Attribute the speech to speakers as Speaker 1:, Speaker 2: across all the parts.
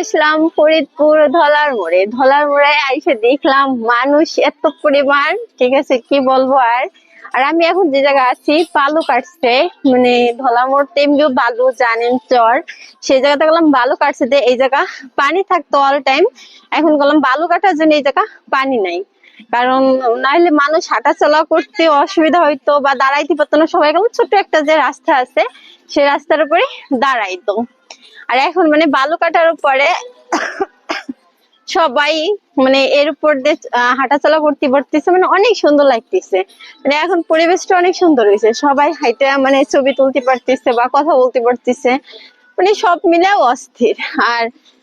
Speaker 1: এসলাম ফরিদপুর ধলার মোড়ে। ধলার মোড়ে আইসে দেখলাম মানুষ এত পরিমাণ। ঠিক আছে, কি বলব আর? আর আমি এখন যে জায়গা আছি বালু কাটছে মানে ধলা মোড় তেমনিও বালু, জানেন, চর। সেই জায়গাতে গেলাম বালু কাটছে যে এই জায়গা পানি থাকতো অল টাইম এখন গেলাম বালু কাটার জন্য এই জায়গা পানি নাই। কারণ নাহলে মানুষ হাঁটা চলা করতে অসুবিধা হইতো বা দাঁড়াইতে পারতো না সবাই। গেলাম ছোট্ট একটা যে রাস্তা আছে, সেই রাস্তার উপরে দাঁড়াইতো। আর এখন মানে বালু কাটার উপরে সবাই মানে এর উপর দিয়ে হাঁটাচলা করতে পারতেছে মানে অনেক সুন্দর লাগতেছে। মানে এখন পরিবেশটা অনেক সুন্দর হয়েছে সবাই হাইটে মানে ছবি তুলতে পারতেছে বা কথা বলতে পারতেছে। মানে সব মিলে অস্থির। আর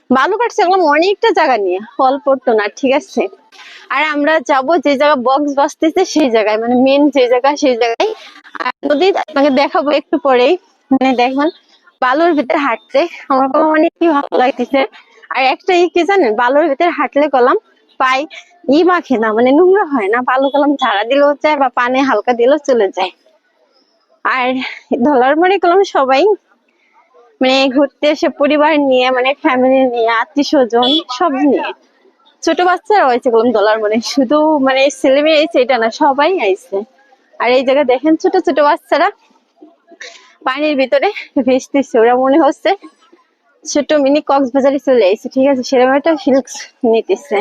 Speaker 1: বালু কাটছে অনেকটা জায়গা নিয়ে অল্প তো না ঠিক আছে? আর আমরা যাব যে জায়গা বক্স বাজতেছে সেই জায়গায় মানে মেন যে জায়গা সেই জায়গায়। আর নদী আপনাকে দেখাবো একটু পরেই মানে দেখবেন বালুর ভিতরে হাঁটতে আমার কোনো অনেক কি ভালো লাগতেছে। আর একটা ই কি জানেন, বালুর ভিতরে হাঁটলে গেলাম পাই ই মাখে না মানে নোংরা হয় না, বালু কলম ঝাড়া দিলেও যায় বা পানে হালকা দিলেও চলে যায়। আর ধলার মানে গেলাম সবাই মানে ঘুরতে এসে পরিবার নিয়ে মানে ফ্যামিলি নিয়ে, আত্মীয় স্বজন, সব নিয়ে। ছোট বাচ্চারাও হয়েছে গেলাম দোলার মনে। শুধু মানে ছেলে মেয়ে আইছে এটা না, সবাই আইছে আর এই জায়গায় দেখেন ছোট ছোট বাচ্চারা। পানির ভিতরে ভেসতেছে ওরা মনে হচ্ছে ছোট মিনি কক্সবাজারে চলে আইছে ঠিক আছে সেরকম একটা ফিল্ক নিতেছে।